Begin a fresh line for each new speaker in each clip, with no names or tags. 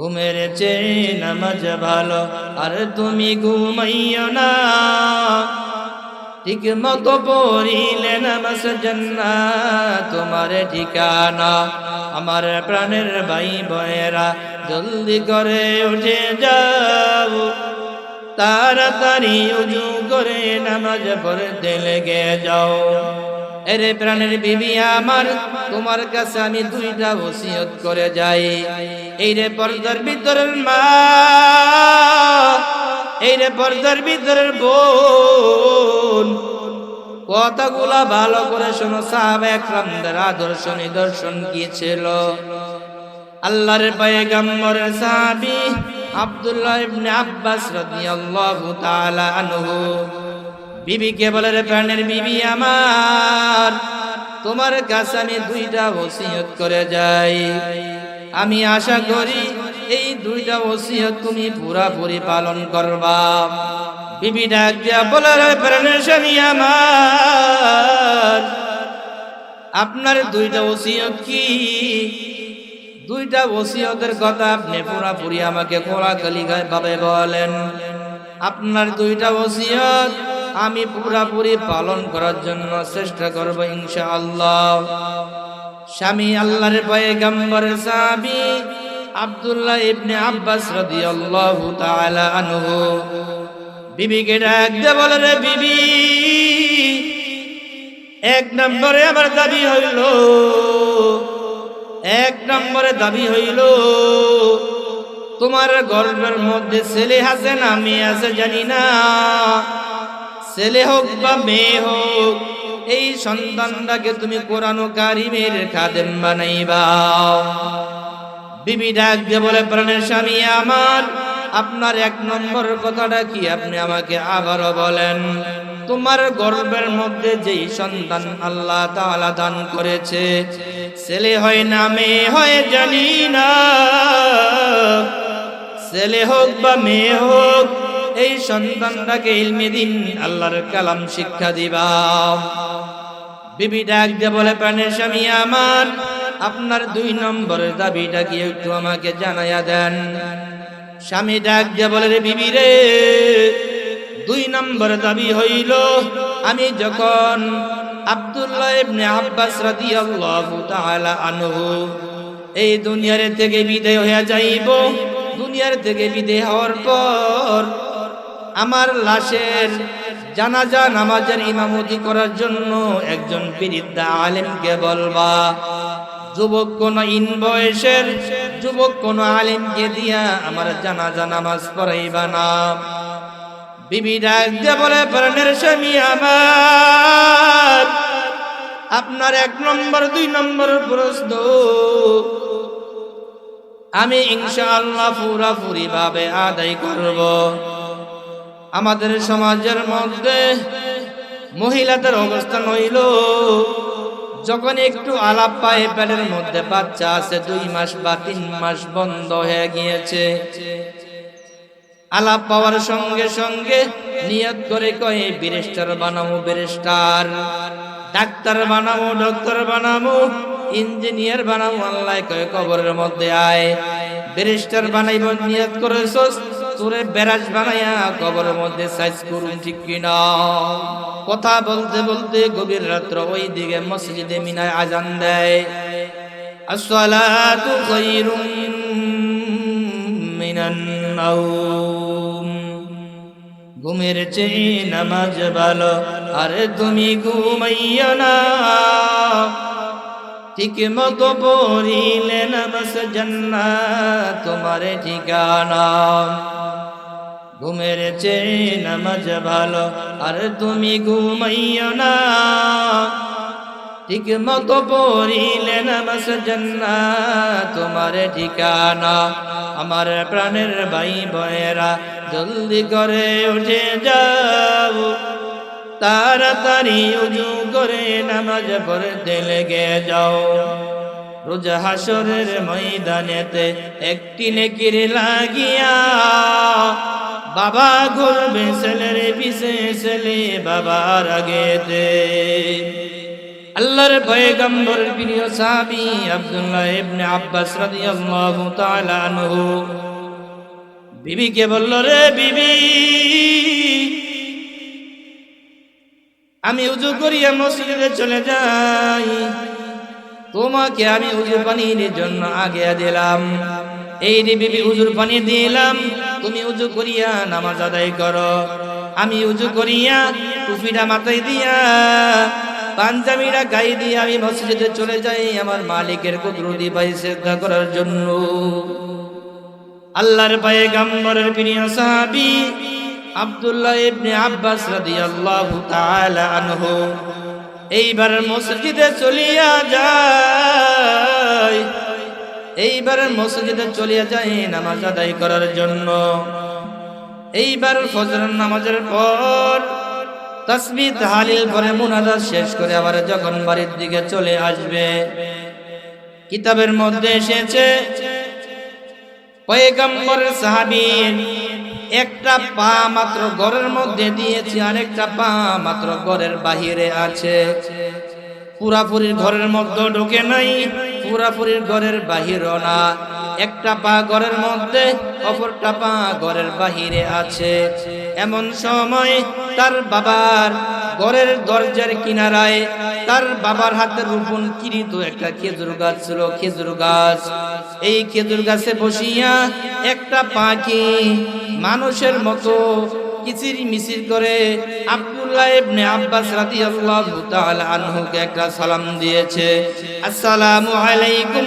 ঘুমের চেয়ে নামাজ ভালো, আর তুমি ঘুমাইও না। ঠিক মতো পড়িলে নামাজ জন্না তোমার ঠিকানা। আমার প্রাণের ভাই বয়েরা জলদি করে উঠে যাও। তাড়াতাড়ি উজু করে নামাজ পড়তে লেগে যাও। এরে প্রাণের বিবি আমার, তোমার কাছে আমি দুইটা ওসিয়ত করে যাই। এই রে পর্দার ভিতরের মা এই রে পর্দার ভিতরের বোন। কথাগুলা ভালো করে শোনো, সাহাবা একরামদের আদর্শ নিদর্শন কি ছিল? আল্লাহর পয়গম্বরের সাহাবী আব্দুল্লাহ ইবনে আব্বাস রাদিয়াল্লাহু তাআলা আনহু বিবিকে বলে, রে প্রাণের বিবি আমার, তোমার কাছে আমি দুইটা ওসিয়ত করে যাই। আমি আশা করি এই দুইটা ওসিয়ত তুমি পুরাপুরি পালন করবা। বিবি ডাক বলে, রে প্রাণের স্বামী আমার, আপনার দুইটা ওসিয়ত কি? দুইটা ওসিয়তের কথা আপনি পুরাপুরি আমাকে খোলাখালি ভাবে বলেন। আপনার দুইটা ওসিয়ত আমি পুরাপুরি পালন করার জন্য চেষ্টা করব ইনশা আল্লাহ স্বামী আল্লাহর পয়গম্বর সাহাবী আব্দুল্লাহ ইবনে আব্বাস রাদিয়াল্লাহু তাআলা আনহু। বিবিকে ডাক দে বলে, রে বিবি, এক নম্বরে আমার দাবি হইল, এক নম্বরে দাবি হইল, তোমার গর্বের মধ্যে ছেলে আছে না মেয়ে আছে জানি না। ছেলে হোক বা মেয়ে হোক, এই সন্তানটাকে তুমি কোরআন কারিমের খাদেম বানাইবা। বিবি ডাক দিয়ে বলে, প্রাণের স্বামী আমার, আপনার এক নম্বর কথাটা কি আপনি আমাকে আবারও বলেন? তোমার গর্বের মধ্যে যেই সন্তান আল্লাহ তাআলা দান করেছে, ছেলে হয় না মেয়ে হয় জানি না। ছেলে হোক বা মেয়ে হোক এই সন্তানটাকে ইলমে দিন, আল্লাহর কালাম শিক্ষা দিবা। বিবি ডাক দিয়ে বলে, প্রাণের স্বামী আমার, আপনার দুই নম্বরের দাবিটা কি একটু আমাকে জানাইয়া দেন? স্বামী ডাক দিয়ে বলে, রে বিবি রে, দুই নম্বর দাবি হইল, আমি যখন আব্দুল্লাহ ইবনে আব্বাস রাদিয়াল্লাহু তাআলা আনহু, এই দুনিয়ার থেকে বিদায় হয়ে যাইব, দুনিয়ার থেকে বিদায় হওয়ার পর আমার লাশের জানাজা নামাজের ইমামতি করার জন্য একজন বিরিদ্ধা আলেমকে বলবা, যুবক কোন ইন বয়সের, যুবক কোন আলেমকে দিয়া আমার জানাজা নামাজ পড়াইবা না। আমার, আপনার এক নম্বর, দুই নম্বর প্রশ্ন। আমি ইনশাআল্লাহ পুরাপুরি ভাবে আদায় করব। আমাদের সমাজের মধ্যে মহিলাদের অবস্থান হইল যখন একটু আলাপ পায়, পেটের মধ্যে বাচ্চা আছে, দুই মাস বা তিন মাস বন্ধ হয়ে গিয়েছে। আলাপ পাওয়ার সঙ্গে সঙ্গে নিয়ত করে কয়ে, ব্যারিস্টার বানাবো ব্যারিস্টার। ডাক্তার বানাবো ডক্টর বানাবো ইঞ্জিনিয়ার বানাবো আল্লাহ কয়ে কবরের মধ্যে আয়। ব্যারিস্টার বানাইব নিয়ত করেছস তোরে বেরাজ বানাইয়া কবরের মধ্যে সাইজ করুন, ঠিক কিনা? কথা বলতে বলতে গভীর রাত্র ওই দিকে মসজিদে মিনায় আজান দেয়। মিনান ঘুমের চেয়ে নামাজ ভালো, আরে তুমি ঘুমাইয়া না। ঠিক মতো পড়িলে নামাজ জান্না তোমার ঠিকানা। ঘুমের চেয়ে নামাজ ভালো, আর তুমি ঘুমাইও না। ঠিক মতো পড়িলে নামাজ জান্না তোমার ঠিকানা। আমার প্রাণের ভাই বয়েরা জলদি করে উঠে যাও। তাড়াতাড়ি উজু করে নামাজ পড়তে লেগে যাও। রোজ হাসরের ময়দানেতে একটি নেকির লাগিয়া বাবা ঘুরবে ছেলের পিছে ছেলে বাবার আগেতে। আল্লাহর পয়গম্বর প্রিয় সাহাবী আব্দুল্লাহ ইবনে আব্বাস রাদিয়াল্লাহু তাআলা আনহু। বিবিকে বলল, রে বিবি আমি উজু করিয়া মসজিদে চলে যাই। তোমাকে আমি উজু পানির জন্য আগে দিলাম। এই রে বিবি উজুর পানি দিলাম, তুমি উজু করিয়া নামাজ আদায় করো। আমি উজু করিয়া টুপিটা মাথায় দিয়া, পাঞ্জাবিটা গায়ে দিয়ে আমি মসজিদে চলে যাই আমার মালিকের কুদরতি পাই শ্রদ্ধা করার জন্য। আল্লাহর পায়ে গাম্বরের প্রিয় সাহাবি আব্দুল্লাহ ইবনে আব্বাস রাদিয়াল্লাহু তাআলা আনহু এইবার মসজিদে চলিয়া যায়। এইবার মসজিদে চলিয়া যায় নামাজ আদায় করার জন্য। এইবার ফজর নামাজের পর তসবিহ তাহলিল করে মুনাজাত শেষ করে আবার যখন বাড়ির দিকে চলে আসবে, কিতাবের মধ্যে এসেছে, পয়গম্বর সাহাবীর একটা পা মাত্র ঘরের মধ্যে দিয়েছি, আরেকটা পা মাত্র ঘরের বাহিরে আছে। পুরাপুরির ঘরের মধ্যে ঢুকে নাই, পুরাপুরির ঘরের বাহিরও না। একটা পা ঘরের মধ্যে, অপরটা পা ঘরের বাহিরে আছে। এমন সময় তার বাবার ঘরের দরজার কিনারায় তার বাবার হাতে রোপণ কিরিত একটা খেজুর গাছ ছিল, খেজুর গাছ। এই খেজুর গাছে বসিয়া একটা পাখি মানুষের মতো কিচির মিচির করে আব্দুল্লাহ ইবনে আব্বাস রাদিয়াল্লাহু তাআলা আনহুকে একটা সালাম দিয়েছে। আসসালামু আলাইকুম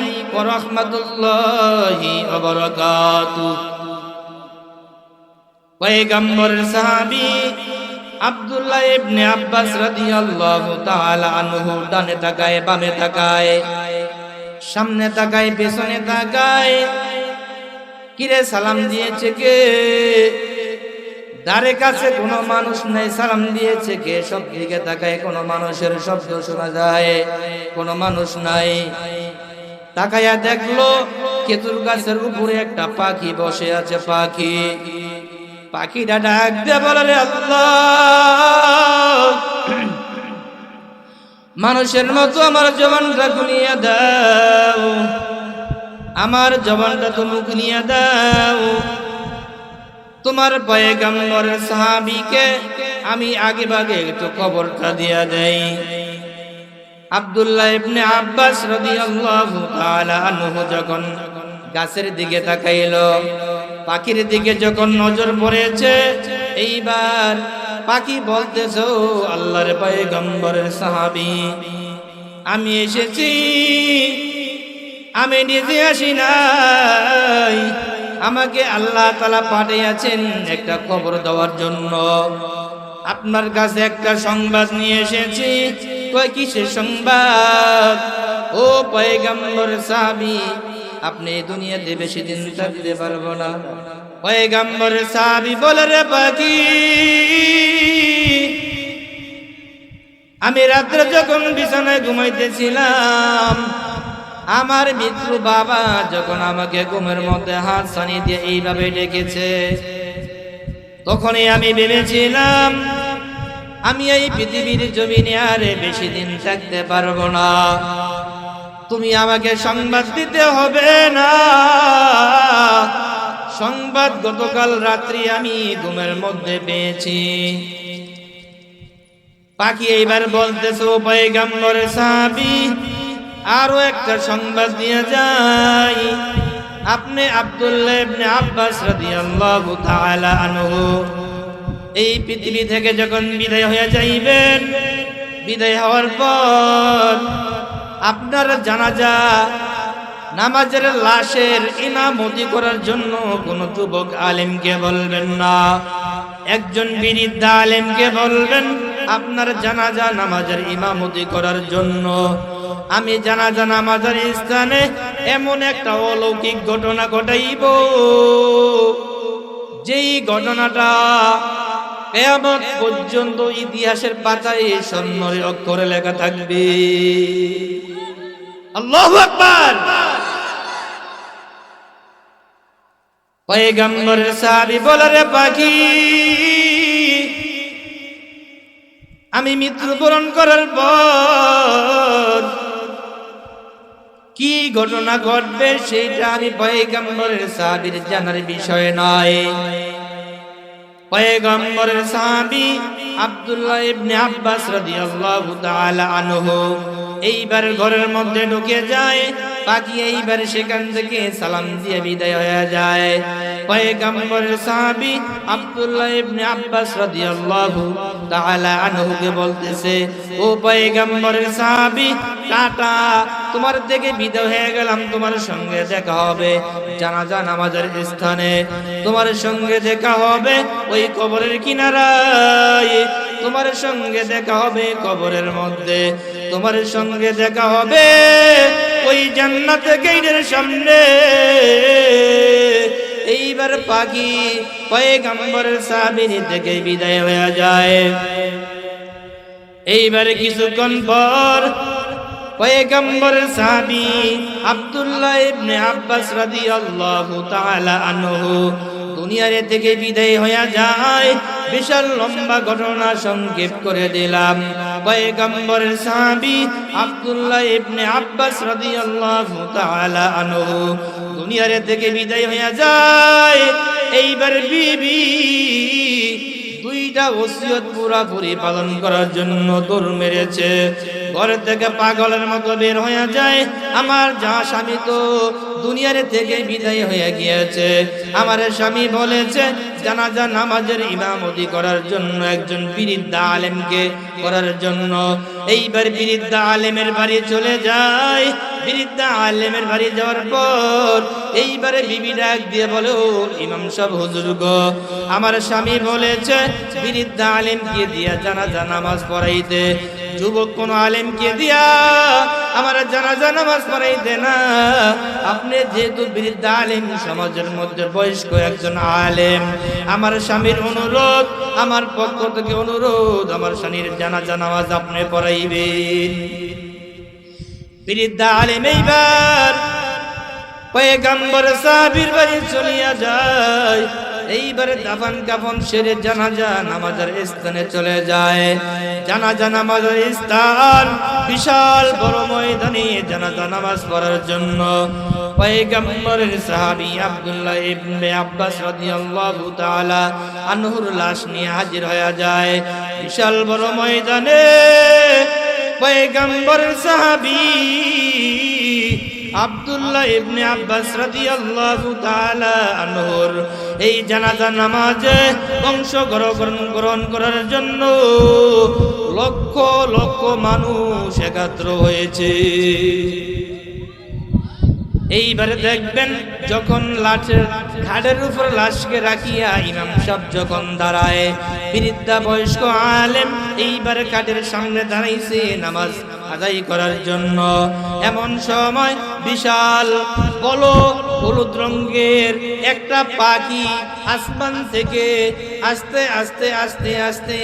সামনে তাকায়, পেছনে তাকায়। কিরে সালাম দিয়েছে কে? দারে কাছে কোনো মানুষ নাই, সালাম দিয়েছে কে? সব দিকে তাকায় কোনো মানুষের শব্দ শোনা যায়, কোনো মানুষ নাই। তাকায়া দেখল কেতুর গাছের উপরে একটা পাখি বসে আছে, পাখি। পাখিটা ডাক দিয়ে বলে আল্লাহ! মানুষের মতো আমার জবানটা খুলিয়া দাও। আমার জবানটা তুমি খুলিয়া দাও। তোমার পয়গম্বর সাহাবিকে আমি আগে ভাগে একটু খবরটা দিয়া দেই। আব্দুল্লাহ ইবনে আব্বাস রাদিয়াল্লাহু তাআলা আনহু যখন গাছের দিকে তাকাইল, পাখির দিকে যখন নজর পড়েছে, এইবার পাখি বলতেছ, আল্লাহর পয়গম্বরের সাহাবী, আমি এসেছি, আমি নিজে আসি নাই। আমাকে আল্লাহ তালা পাঠিয়েছেন একটা খবর দেওয়ার জন্য। আপনার কাছে একটা সংবাদ নিয়ে এসেছি কয়, কিসের সংবাদ? ও পয়গম্বর সাহাবি, আপনি দুনিয়াতে বেশি দিন থাকতে পারব না। পয়গম্বর সাহাবি বলে, রে পাখি, আমি রাত্রে যখন বিছানায় ঘুমাইতেছিলাম, আমার মিত্র বাবা যখন আমাকে ঘুমের মধ্যে হাত সানি দিয়ে এইভাবে ডেকেছে, তখনই আমি ভেবেছিলাম আমি এই পৃথিবীর জমিনে আর বেশি দিন থাকতে পারব না। তুমি আমাকে সংবাদ দিতে হবে না। সংবাদ গতকাল রাত্রি আমি ঘুমের মধ্যে পেয়েছি। পাখি এইবার বলতেছে পয়গাম্বর সাহাবি, আরও একটা সংবাদ দিয়ে যাই। আপনি আব্দুল্লাহ ইবনে আব্বাস রাদিয়াল্লাহু তাআলা আনহু এই পৃথিবী থেকে যখন বিদায় হয়ে যাইবেন, বিদায় হওয়ার পর আপনার জানাজা, নামাজের লাশের ইমামতি করার জন্য কোন যুবক আলেমকে বলবেন না। একজন বিরিদ্ধ আলেমকে বলবেন, আপনার জানাজা নামাজের ইমামতি করার জন্য। আমি জানাজা নামাজের স্থানে এমন একটা অলৌকিক ঘটনা ঘটাইব। যেই ঘটনাটা কেয়ামত পর্যন্ত ইতিহাসের পাতায় স্বর্ণরে অক্ষরে লেখা থাকবে। আল্লাহু আকবার! পয়গম্বরের সাহাবী বলে, রে পাখি, আমি মৃত্যুবরণ করার পর কি ঘটনা ঘটবে সেটা আমি পয়গম্বরের সাহাবীর জানার বিষয় নয়। পয়গম্বরের সাহাবি আব্দুল্লাহ ইবনে আব্বাস রাদিয়াল্লাহু তাআলা আনহু এইবার ঘরের মধ্যে ঢুকে যায়। পাখি এইবার সেখান থেকে সালাম দিয়ে বিদায় হয়ে যায়। বলতেছে, ও টাটা, তোমার থেকে বিদায় হয়ে গেলাম, তোমার সঙ্গে দেখা হবে, জানাজা নামাজের স্থানে। তোমার সঙ্গে দেখা হবে ওই কবরের কিনারায়। তোমার সঙ্গে দেখা হবে কবরের মধ্যে। তোমার সঙ্গে দেখা হবে ওই জান্নাত গেটের সামনে। এইবার পাখি পয়গম্বরের সাবিনী থেকে বিদায় হয়ে যায়। এইবার কিছুক্ষণ পর পয়গম্বর সাবি আব্দুল্লাহ ইবনে আব্বাস রাদিয়াল্লাহু তাআলা আনহু দুনিয়ারে থেকে বিদায় হয়ে যায়। বিশাল লম্বা ঘটনা সংক্ষেপ করে দিলাম। পয়গম্বর সাহাবী আব্দুল্লাহ ইবনে আব্বাস রাদিয়াল্লাহু তাআলা আনহু দুনিয়ারে থেকে বিদায় হয়ে যায়। এইবার বিবি দুইটা ওসিয়ত পুরাপুরি পালন করার জন্য দৌড় মেরেছে। ঘর থেকে পাগলের মতো বের হয়ে যায়। আমার যা স্বামী তো দুনিয়ার থেকে বিদায় হয়ে গিয়েছে। আমার স্বামী বলেছে, জানাজা নামাজের ইমামতি করার জন্য একজন বিরিদ্ধা আলেমকে করার জন্য। এইবার বিরিদ্ধা আলেমের বাড়ি চলে যায়। বিরিদ্ধা আলেমের বাড়ি যাওয়ার পর এইবারে বিবি ডাক দিয়ে বলে ইমাম সব হুজুর গো। আমার স্বামী বলেছে বিরিদ্ধা আলেমকে দিয়া জানাজা নামাজ পড়াইতে। যুবক কোন আলেমকে দিয়া আমার জানাজা নামাজ পড়াইতে না। আপনি যেহেতু বৃদ্ধ আলেম, সমাজের মধ্যে বয়স্ক একজন আলেম, আমার স্বামীর অনুরোধ, আমার পক্ষ থেকে অনুরোধ, আমার স্বামীর জানাজা নামাজ আপনি পড়াইবেন। বৃদ্ধ আলেম এইবার পয়গাম্বর সাহাবীর বাড়ি চলিয়া যায়। এইবারে দাফন কাফন সেরে জানাজা নামাজের স্থানে চলে যায়। জানাজা নামাজের স্থান বিশাল বড় ময়দানে জানাজা নামাজ পড়ার জন্য পয়গম্বরের সাহাবী আব্দুল্লাহ ইবনে আব্বাস রাদিয়াল্লাহু তাআলা আনহুর লাশ নিয়ে হাজির হয়ে যায়। বিশাল বড় ময়দানে পয়গম্বরের সাহাবী আব্দুল্লাহ ইবনে আব্বাস রাদিয়াল্লাহু তাআলা আনহুর এই জানাজা নামাজে অংশগ্রহণ গ্রহণ করার জন্য লক্ষ লক্ষ মানুষ একাত্র হয়েছে। এইবারে দেখবেন যখন লাঠের ঘাড়ের উপর লাশকে রাখিয়া ইমাম সাহেব যখন দাঁড়ায়, বৃদ্ধা বয়স্ক আলেম এইবারে কাঠের সামনে দাঁড়াইছে নামাজ আদায় করার জন্য। এমন সময় বিশাল বলো হলুদ রঙের একটা পাখি আসমান থেকে আস্তে আস্তে আস্তে আস্তে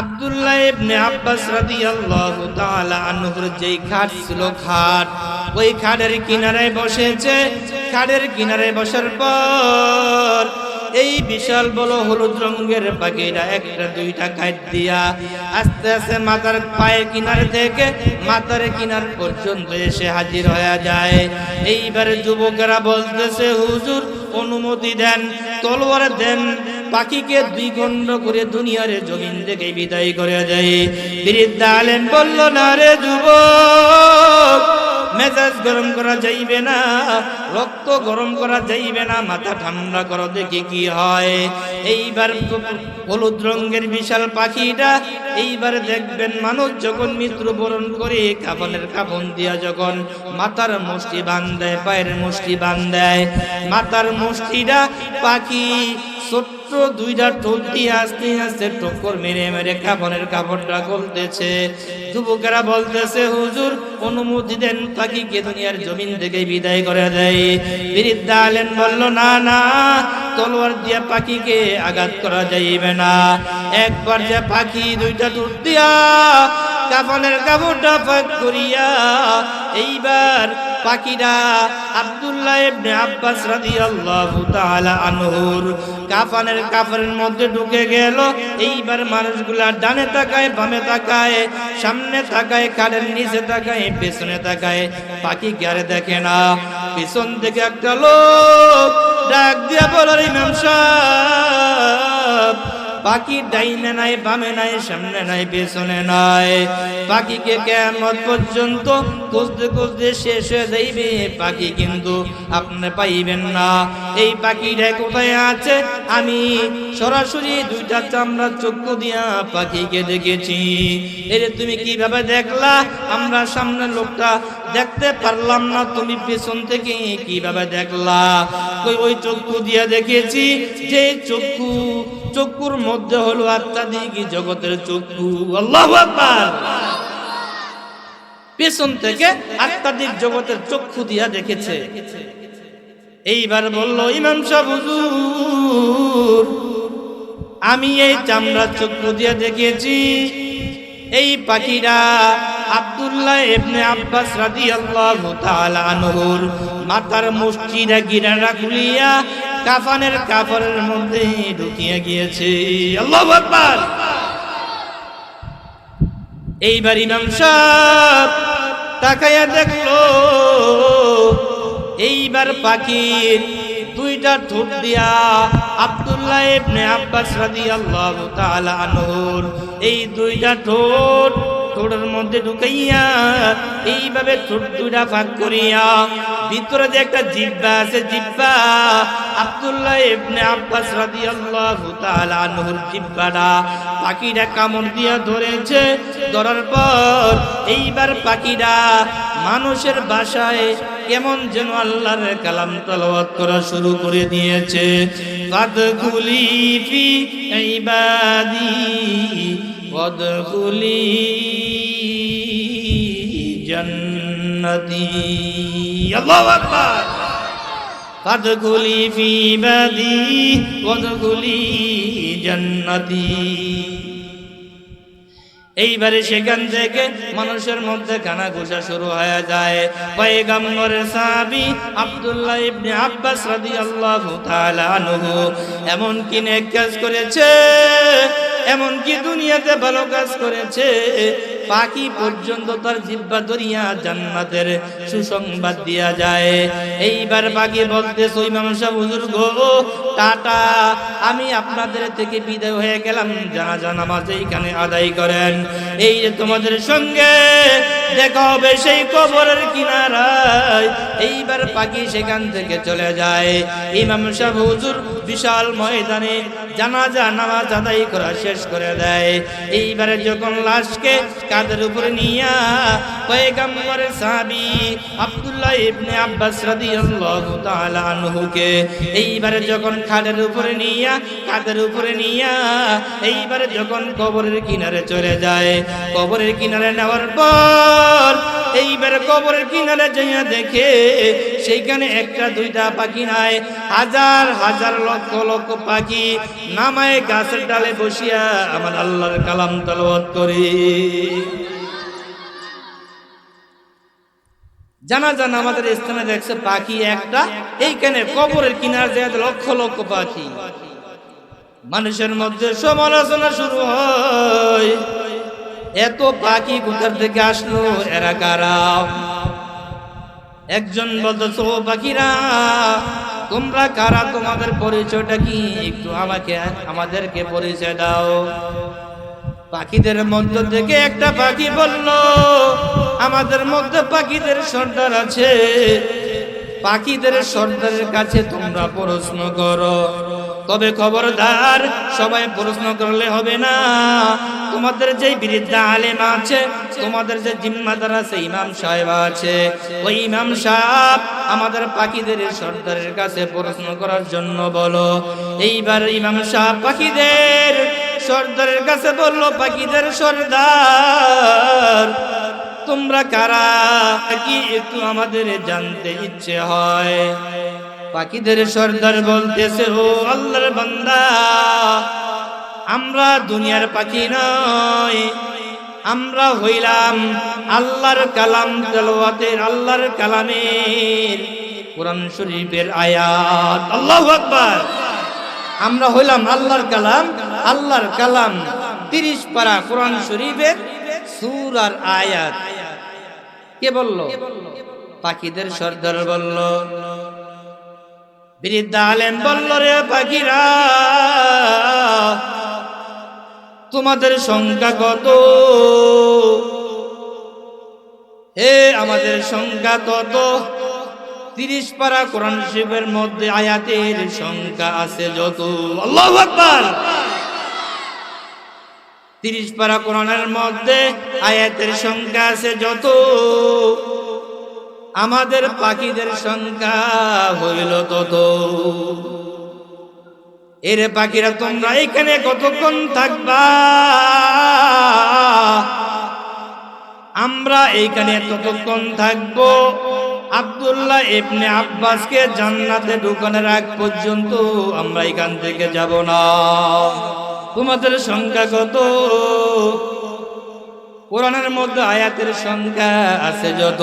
আব্দুল্লাহ ইবনে আব্বাস রাদিয়াল্লাহু তাআলা আনহুর যেই খাট ছিল খাট, ওই খাটের কিনারায় বসেছে। খাটের কিনারায় বসার পর এই বিশাল বড় হলুদ রঙের পাখিটা একটা দুইটা কাট দিয়া আস্তে আস্তে মাথার পায়ের কিনার থেকে মাথার কিনার পর্যন্ত এসে হাজির হয়ে যায়। এইবার যুবকেরা বলতেছে, হুজুর, অনুমতি দেন, তলোয়ার দেন। পাখিকে দুই খণ্ড করে দুনিয়ার জমিন থেকে বিদায় করে দেয়। বৃদ্ধা আলেন বলল, না রে যুবক, মেজাজ গরম করা যাইবে না, রক্ত গরম করা যাইবে না, মাথা ঠান্ডা করো, দেখি কি হয়। এইবার হলুদ রঙের বিশাল পাখিটা এইবার দেখবেন মানুষ যখন মৃত্যুবরণ করে, কাফনের কাফন দিয়া যখন মাথার মুষ্টি বান দেয়, পায়ের মুষ্টি বান দেয়, মাথার মুষ্টিটা পাখি ছোট্ট দুইটা ঠোঁট দিয়ে আস্তে টক্কর মেরে মেরে কাপড়ের কাপড়টা গলতেছে যুবকেরা বলতেছে, হুজুর, অনুমতি দেন পাখিকে দুনিয়ার জমিন থেকে বিদায় করে দেয় বৃদ্ধা আলেন বলল, না না, তলোয়ার দিয়ে পাখিকে আঘাত করা যাইবে না। একবার যে পাখি দুইটা ঠোঁট দিয়া কাফনের কাপড়টা ফাঁক করিয়া, এইবার পাখিরা আব্দুল্লাহ ইবনে আব্বাস রাদিয়াল্লাহু তাআলা আনহুর কাফনের কাফনের মধ্যে ঢুকে গেল। এইবার মানুষগুলা ডানে তাকায়, বামে তাকায়, সামনে তাকায়, কানের নিচে তাকায়, পেছনে তাকায়। পাখি গারে দেখে না? পেছন থেকে একটা লোক ডাক দিয়া বলার ইমাম সাহেব পাখি ডাইনে নাই, বামে নাই, সামনে নাই, পেছনে নাই। পাখিকে কেমন পর্যন্ত খুঁজতে খুঁজতে শেষ হয়ে যাইবে পাখি কিন্তু আপনি পাইবেন না। এই পাখিটা কোথায় আছে? আমি সরাসরি দুইটা চামড়া চক্ষু দিয়া পাখিকে দেখেছি। এরে তুমি কীভাবে দেখলা? আমরা সামনে লোকটা দেখতে পারলাম না, তুমি পেছন থেকে কীভাবে দেখলা? ওই চক্ষু দিয়া দেখেছি, যে চক্ষু চক্ষুর মধ্যে হলো আত্মাদিক জগতের চক্ষু। আল্লাহু পেছন থেকে আত্মাদিক জগতের চক্ষু দিয়া দেখেছে। এইবার বলল, ইমাম সাহেব আমি এই চামড়া চক্ষু দিয়া দেখেছি এই পাখিরা আব্দুল্লাহ ইবনে আব্বাস রাদিয়াল্লাহু তাআলা আনহুর মাথার মুষ্টিরা গিরারা খুলিয়া কাফানের কাফরের মধ্যে ঢুকিয়ে গিয়েছে। আল্লাহু আকবার। এইবার ইমাম সাহেব তাকাইয়া দেখল, এইবার পাখির দুইটা ঠোঁট দিয়া আব্দুল্লাহ ইবনে আব্বাস রাদিয়াল্লাহু তাআলা আনহুর এই দুইটা ঠোঁট ঠোঁটের মধ্যে ঢুকাইয়া এইভাবে ঠোঁট দুইটা ভাগ করিয়া ভিতরে যে একটা জিব্বা আছে, জিব্বা আব্দুল্লাহ ইবনে আব্বাস রাদিয়াল্লাহু তাআলা আনহুর জিব্বাটা পাখিটা কামড় দিয়া ধরেছে। ধরার পর এইবার পাখিটা মানুষের বাসায় কেমন যেন আল্লাহর কালাম তালাওয়াত করা শুরু করে দিয়েছে। ফাদখুলি ফি ইবাদি আকবার। ফাদখুলি ফি ইবাদি ওয়াদখুলি জান্নাতি। এইবারে সেখান থেকে মানুষের মধ্যে কানা ঘোষা শুরু হয়ে যায়। পয়গম্বরের সাহাবী আব্দুল্লাহ ইবনে আব্বাস রাদিয়াল্লাহু তাআলা আনহু এমন কি নেক কাজ করেছে। এমন কি দুনিয়াতে ভালো কাজ করেছে। পাখি পর্যন্ত তার জিব্বা ধরিয়া জান্নাতের সুসংবাদ দিয়া যায়। এইবার পাখি বলতে ইমাম সাহেব, হুজুর টাটা, আমি আপনাদের থেকে বিদায় হয়ে গেলাম। জানাজা, নামাজ এইখানে আদায় করেন। এই যে তোমাদের সঙ্গে দেখা হবে সেই কবরের কিনারায়। এইবার পাখি সেখান থেকে চলে যায়। ইমাম সাহেব, হুজুর, বিশাল ময়দানে জানাজা, নামাজ আদায় করা শেষ করে দেয়। এইবারে যখন লাশকে কাদের উপরে নিয়া পয়গম্বরের সাহাবী আব্দুল্লাহ ইবনে আব্বাস রাদিয়াল্লাহু তাআলা আনহুকে এইবারে যখন খাদের উপরে নিয়া কাদের উপরে নিয়া এইবারে যখন কবরের কিনারে চলে যায়, কবরের কিনারে নেওয়ার পর এইবার কবরের কিনারে যাইয়া দেখে সেইখানে একটা দুইটা পাখি নাই, হাজার হাজার লক্ষ লক্ষ পাখি নামায় গাছের ডালে বসিয়া আমার আল্লাহর কালাম তালাওয়াত করে। জানা জানা আমাদের স্থানে দেখছে পাখি একটা। এইখানে কবরের কিনার জায়গাতে লক্ষ লক্ষ পাখি। মানুষের মধ্যে সমালোচনা শুরু হয়। এত পাখি কোথার থেকে আসলো? এরা কারা? একজন বলতো পাখিরা, তোমরা কারা? তোমাদের পরিচয়টা কি? একটু আমাকে, আমাদেরকে পরিচয় দাও। পাখিদের মধ্য থেকে একটা পাখি বলল, আমাদের মধ্যে পাখিদের সর্দার আছে। পাখিদের সর্দারের কাছে তোমরা প্রশ্ন করো। তবে খবরদার, সবাই প্রশ্ন করলে হবে না। তোমাদের যে বিরুদ্ধে আলেম আছে, তোমাদের যে জিম্মাদার আছে, ইমাম সাহেব আছে, ওই ইমাম সাহেব আমাদের পাখিদের সর্দারের কাছে প্রশ্ন করার জন্য বলো, এইবার ইমাম সাহেব পাখিদের সর্দারের কাছে বলল, পাখিদের সর্দার, তোমরা কারা? কি একটু আমাদের জানতে ইচ্ছে হয়? পাখিদের সর্দার বলতেছে, ও আল্লাহর বান্দা, আমরা দুনিয়ার পাখি নয় আমরা হইলাম আল্লাহর কালাম তেলাওয়াতের, আল্লাহর কালামের, কোরআন শরীফের আয়াত। আল্লাহু আকবার! আমরা হইলাম আল্লাহর কালাম আল্লাহর কালাম। তিরিশ পারা কোরআন শরীফের সুর আর আয়াত। কে বলল? পাখিদের সর্দার বলল, বৃদ্ধা আলেম বলল রে পাখিরা, তোমাদের সংখ্যা কত? হে আমাদের সংখ্যা কত? তিরিশ পারা কোরআন শিবের মধ্যে আয়াতের সংখ্যা আছে যত। আল্লাহ আকবার। তিরিশ পারা কোরআনের মধ্যে আয়াতের সংখ্যা আছে যত। আমাদের পাখিদের সংখ্যা হইল তত। এরে পাখিরা তোমরা এখানে কতক্ষণ থাকবা? আমরা এইখানে ততক্ষণ থাকব। আব্দুল্লাহ ইবনে আব্বাসকে জান্নাতে ঢুকানোর আগ পর্যন্ত আমরা এখান থেকে যাব না। তোমাদের সংখ্যা কত? কোরআনের মধ্যে আয়াতের সংখ্যা আছে যত।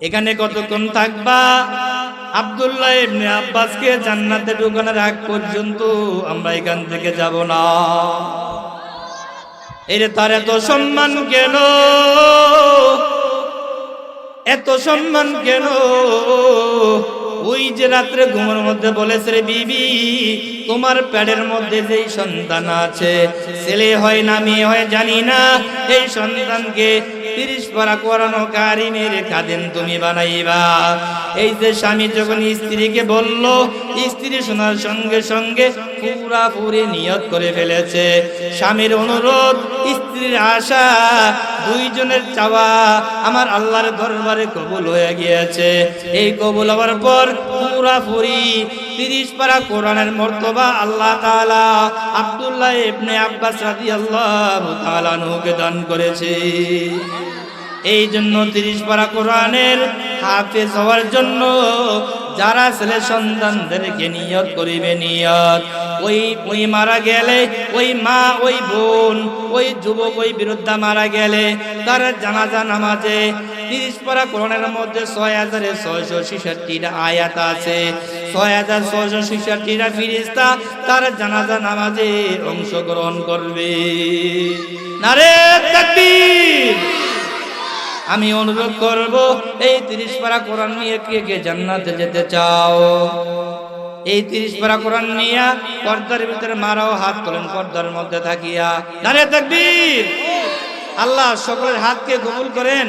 এখানে কতক্ষণ থাকবা? আব্দুল্লাহ ইবনে আব্বাসকে জান্নাতে ঢুকানোর আগ পর্যন্ত আমরা এখান থেকে যাব না। এর তার এত সম্মান কেন এত সম্মান কেন? ওই যে রাত্রে ঘুমের মধ্যে বলেছে রে বিবি, তোমার প্যাডের মধ্যে যেই সন্তান আছে, ছেলে হয় না, মেয়ে হয় জানি না, এই সন্তানকে তিরিশ পারা করানো কারিমের কাদেন তুমি বানাইবা। এই যে স্বামী যখন স্ত্রীকে বলল, স্ত্রী শোনার সঙ্গে সঙ্গে পুরা পুরি নিয়ত করে ফেলেছে। স্বামীর অনুরোধ, স্ত্রীর আশা, দুইজনের চাওয়া আমার আল্লাহর দরবারে কবুল হয়ে গিয়েছে। এই কবুল হওয়ার পর পুরা পুরি তিরিশ পারা কোরআনের মর্তবা আল্লাহ তাআলা আব্দুল্লাহ ইবনে আব্বাস রাদিয়াল্লাহু তাআলা নুকে দান করেছে। এই জন্য তিরিশ পারা কোরআনের হাফেজ হওয়ার জন্য যারা ছেলে সন্তানদেরকে নিয়ত করিবে নিয়ত, ওই ওই মারা গেলে, ওই মা, ওই বোন, ওই যুবক ওই বিরুদ্ধা মারা গেলে তার জানাজা নামাজে তিরিশ পারা কোরআনের মধ্যে ছয় আয়াত আছে। ছয় হাজার ফিরিস্তা তার জানাজা নামাজে অংশগ্রহণ করবে। নারে তাকবীর! আমি অনুরোধ করব, এই তিরিশ পারা কোরআন নিয়ে কে কে জান্নাতে যেতে চাও? এই তিরিশ পারা কোরআন নিয়ে পর্দার ভিতরে মারাও হাত তোলেন, পর্দার মধ্যে থাকিয়া। দাঁড়িয়ে থাকবি আল্লাহ সকলের হাতকে কবুল করেন।